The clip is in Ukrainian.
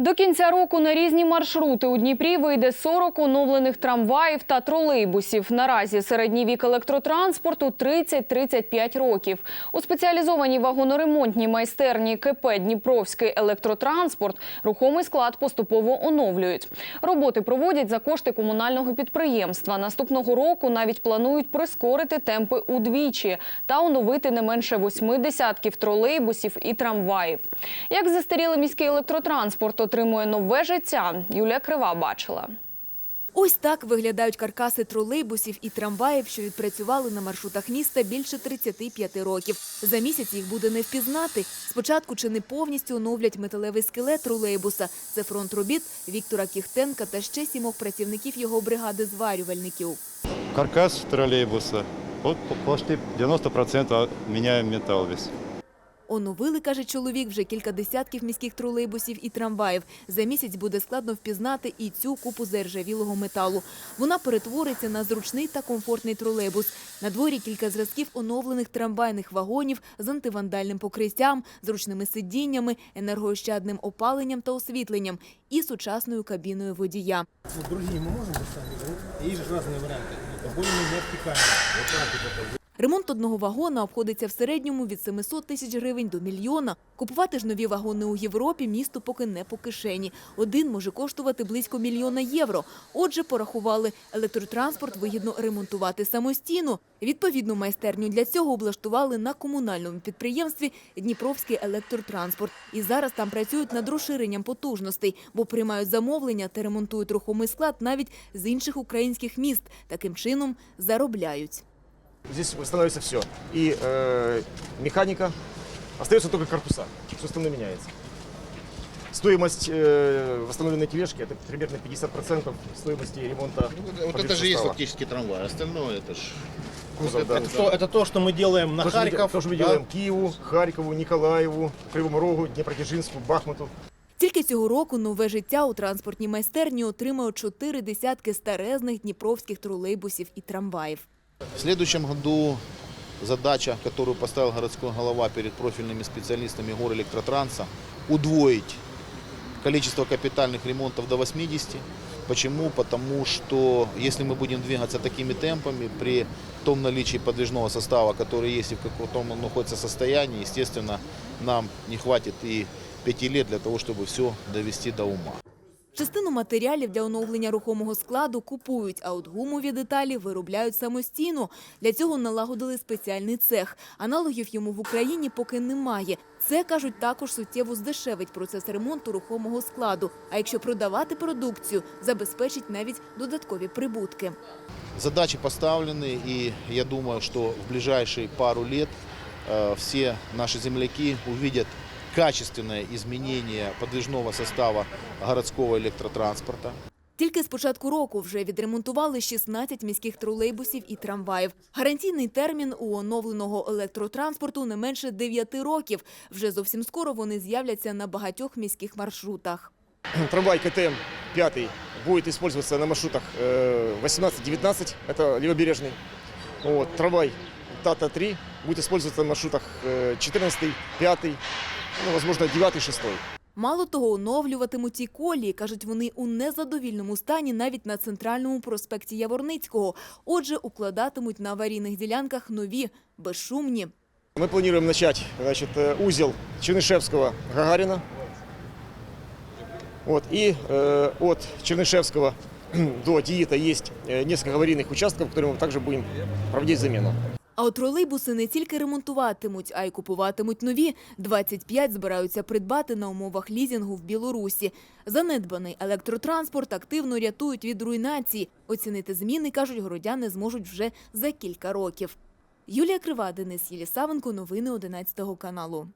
До кінця року на різні маршрути у Дніпрі вийде 40 оновлених трамваїв та тролейбусів. Наразі середній вік електротранспорту 30-35 років. У спеціалізованій вагоноремонтній майстерні КП Дніпровський електротранспорт рухомий склад поступово оновлюють. Роботи проводять за кошти комунального підприємства. Наступного року навіть планують прискорити темпи удвічі та оновити не менше восьми десятків тролейбусів і трамваїв. Як застарілий міський електротранспорт отримує нове життя, Юлія Крива бачила. Ось так виглядають каркаси тролейбусів і трамваїв, що відпрацювали на маршрутах міста більше 35 років. За місяць їх буде не впізнати. Спочатку чи не повністю оновлять металевий скелет тролейбуса. Це фронт робіт Віктора Кіхтенка та ще сімох працівників його бригади зварювальників. Каркас троллейбуса. Вот по- почти 90% меняем металл весь. Оновили, каже чоловік, вже кілька десятків міських тролейбусів і трамваїв. За місяць буде складно впізнати і цю купу заржавілого металу. Вона перетвориться на зручний та комфортний тролейбус. На дворі кілька зразків оновлених трамвайних вагонів з антивандальним покриттям, зручними сидіннями, енергоощадним опаленням та освітленням і сучасною кабіною водія. Вот другие мы можем поставить, да? Есть же разные варианты. Это Ремонт одного вагона обходиться в середньому від 700 тисяч гривень до мільйона. Купувати ж нові вагони у Європі місту поки не по кишені. Один може коштувати близько мільйона євро. Отже, порахували, електротранспорт вигідно ремонтувати самостійно. Відповідну майстерню для цього облаштували на комунальному підприємстві Дніпровський електротранспорт. І зараз там працюють над розширенням потужностей, бо приймають замовлення та ремонтують рухомий склад навіть з інших українських міст. Таким чином заробляють. Здесь восстанавливается все. И э, механика, остается только корпуса. Все остальное меняется. Стоимость э, восстановленной тележки это примерно 50% стоимости ремонта. Ну, Вот это же есть подвижсостава. фактически трамвай, остальное это ж... Кузов, да, Это, да. то, это то, что мы делаем на То, что мы де- Харьков. То, что мы да? делаем Киеву, Харькову, Николаеву, Кривому Рогу, Днепродзержинску, Бахмуту. Тільки цього року нове життя у транспортній майстерні отримають чотири десятки старезних дніпровських тролейбусів і трамваїв. В следующем году задача, которую поставил городской голова перед профильными специалистами Горэлектротранса, удвоить количество капитальных ремонтов до 80. Почему? Потому что если мы будем двигаться такими темпами, при том наличии подвижного состава, который есть и в каком он находится состоянии, естественно, нам не хватит и пяти лет для того, чтобы все довести до ума. Частину матеріалів для оновлення рухомого складу купують, а от гумові деталі виробляють самостійно. Для цього налагодили спеціальний цех. Аналогів йому в Україні поки немає. Це, кажуть, також суттєво здешевить процес ремонту рухомого складу. А якщо продавати продукцію, забезпечить навіть додаткові прибутки. Задачи поставлены, и я думаю, что в ближайшие пару лет э, все наши земляки увидят качественное изменение подвижного состава городского электротранспорта. Тільки з початку року вже відремонтували 16 міських тролейбусів і трамваїв. Гарантійний термін у оновленого електротранспорту не менше 9 років. Вже зовсім скоро вони з'являться на багатьох міських маршрутах. Трамвай КТМ 5 будет использоваться на маршрутах э, 18-19, это левобережный. Вот, трамвай Тата-3 будет использоваться на маршрутах э, 14, 5, ну, возможно, 9, 6. Мало того, оновлюватимуть ці колії, кажуть вони, у незадовільному стані навіть на центральному проспекті Яворницького. Отже, укладатимуть на аварійних ділянках нові, безшумні. Мы планируем начать значит, э, узел Чернышевского Гагарина. Вот, и э, от Чернышевского до Диита есть э, несколько аварийных участков, которые мы также будем проводить замену. А от тролейбуси не тільки ремонтуватимуть, а й купуватимуть нові. 25 збираються придбати на умовах лізінгу в Білорусі. Занедбаний електротранспорт активно рятують від руйнації. Оцінити зміни, кажуть, городяни зможуть вже за кілька років. Юлія Крива, Денис Єлісавенко. Новини 11 каналу.